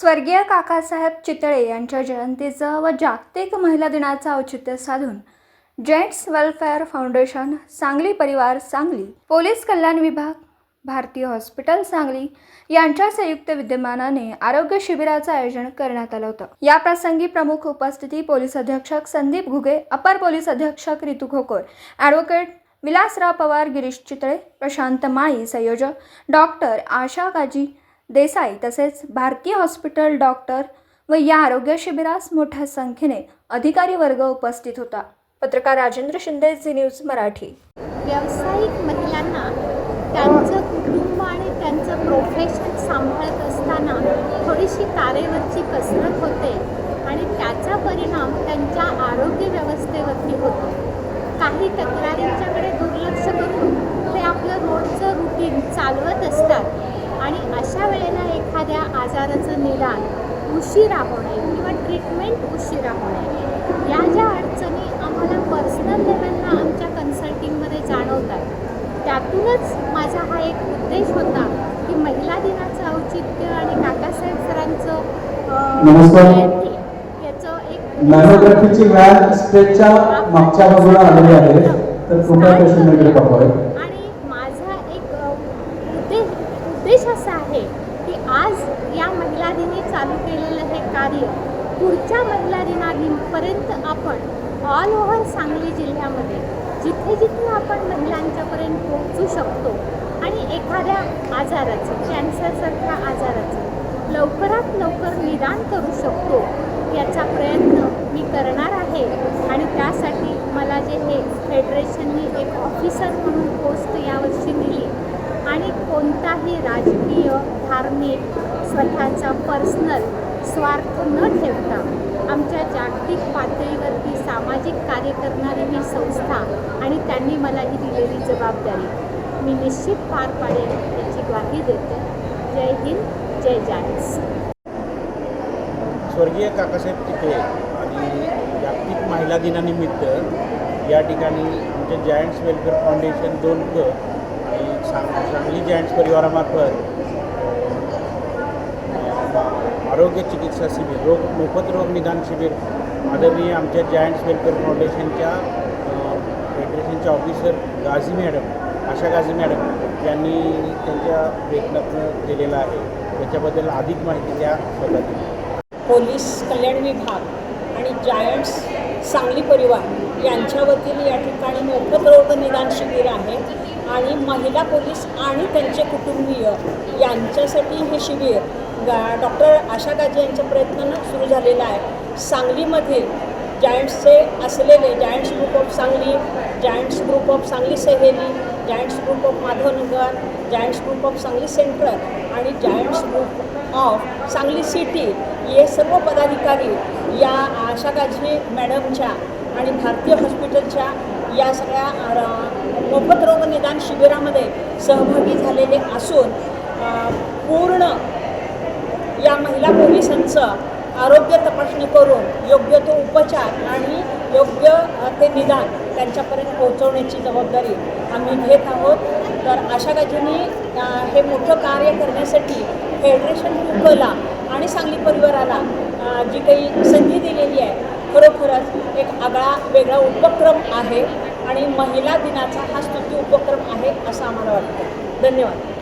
स्वर्गीय काकासाहेब चितळे यांच्या जयंतीचं व जागतिक महिला दिनाचं औचित्य साधून जेंट्स वेलफेअर फाउंडेशन सांगली परिवार सांगली पोलीस कल्याण विभाग भारतीय हॉस्पिटल सांगली यांच्या संयुक्त विद्यमानाने आरोग्य शिबिराचं आयोजन करण्यात आलं होतं. या प्रसंगी प्रमुख उपस्थिती पोलीस अधीक्षक संदीप घुगे अपर पोलीस अधीक्षक रितू खोकोर ॲडव्होकेट विलासराव पवार गिरीश चितळे प्रशांत माळी संयोजक डॉक्टर आशा गाजी देसाई तसेच भारतीय हॉस्पिटल डॉक्टर व या आरोग्य शिबिरास मोठ्या संख्येने अधिकारी वर्ग उपस्थित होता. पत्रकार राजेंद्र शिंदे झी न्यूज मराठी. व्यावसायिक महिलांना त्यांचं कुटुंब आणि त्यांचं प्रोफेशन सांभाळत असताना थोडीशी तारेवरची कसरत होते आणि त्याचा परिणाम त्यांच्या आरोग्य व्यवस्थेवरती होतो. काही तक्रारींच्याकडे दुर्लक्ष करून ते आपलं रोजचं रुटीन चालवत असतात. एखाद्या आजाराचं निदान उशिरा होणे किंवा ट्रीटमेंट उशिरा होणे या ज्या अडचणी आम्हाला पर्सनल लेवलला आमच्या कन्सल्टिंगमध्ये जाणवतात त्यातूनच माझा हा एक उद्देश होता की महिला दिनाचं औचित्य आणि काकासाहेब सरांचं याचं एक मॅमोग्राफीची व्हॅन स्टेजच्या मागच्या बाजूला आलेली आहे. तर कृपया पेशंटकडे पाठवावे आणि माझा एक उद्देश उद्देश असा आहे की आज या महिला दिनी चालू केलेलं हे कार्य पुढच्या महिला दिनापर्यंत आपण ऑल ओव्हर सांगली जिल्ह्यामध्ये जिथे जिथे आपण महिलांच्यापर्यंत पोहोचू शकतो आणि एखाद्या आजाराचं कॅन्सरसारख्या आजाराचं लवकरात लवकर निदान करू शकतो याचा प्रयत्न मी करणार आहे. आणि त्यासाठी मला जे हे फेडरेशनने एक ऑफिसर म्हणून पोस्ट यावर्षी दिली आणि कोणताही राजकीय धार्मिक स्वतःचा पर्सनल स्वार्थ न ठेवता आमच्या जागतिक पातळीवरती सामाजिक कार्य करणारी ही संस्था आणि त्यांनी मला ही दिलेली जबाबदारी. मी निश्चित पार पाडेल याची ग्वाही देते. जय हिंद जय जायन्स स्वर्गीय काकासाहेब तिथे आणि जागतिक महिला दिनानिमित्त या ठिकाणी आमच्या जायंट्स वेलफेअर फाउंडेशन दोन क सांगली जॅन्ट्स परिवारामार्फत आरोग्य चिकित्सा शिबिर रोग मोफत रोग निदान शिबिर आदरणीय आमच्या जायंट्स वेलफेअर फाउंडेशनच्या फेडरेशनच्या officer Ghazi madam Asha Ghazi madam यांनी त्यांच्या प्रयत्नातनं केलेला आहे. त्याच्याबद्दल अधिक माहिती त्या स्वतः पोलीस कल्याण विभाग आणि जायंट्स सांगली परिवार यांच्या वतीने या ठिकाणी मोफत रोग निदान शिबिर आहे. आणि महिला पोलीस आणि त्यांचे कुटुंबीय यांच्यासाठी हे शिबिर डॉक्टर आशा गाजे यांच्या प्रयत्नानं सुरू झालेलं आहे. सांगलीमध्ये जायंट्सचे असलेले giants group of Sangli giants group of Sangli Saheli giants group of Madhavnagar giants group of Sangli central आणि giants group of Sangli city हे सर्व पदाधिकारी या आशा गाझी मॅडमच्या आणि भारतीय हॉस्पिटलच्या या सगळ्या मोफत रोग निदान शिबिरामध्ये सहभागी झालेले असून पूर्ण या महिला पोलिसांचं आरोग्य तपासणी करून योग्य तो उपचार आणि योग्य ते निदान त्यांच्यापर्यंत पोहोचवण्याची जबाबदारी आम्ही घेत आहोत. तर अशा गाजींनी हे मोठं कार्य करण्यासाठी फेडरेशन कुकला आणि सांगली परिवाराला जी काही संधी दिलेली आहे खरोखरच एक आगळा वेगळा उपक्रम आहे आणि महिला दिनाचा हा स्तुती उपक्रम आहे असं आम्हाला वाटतं. धन्यवाद.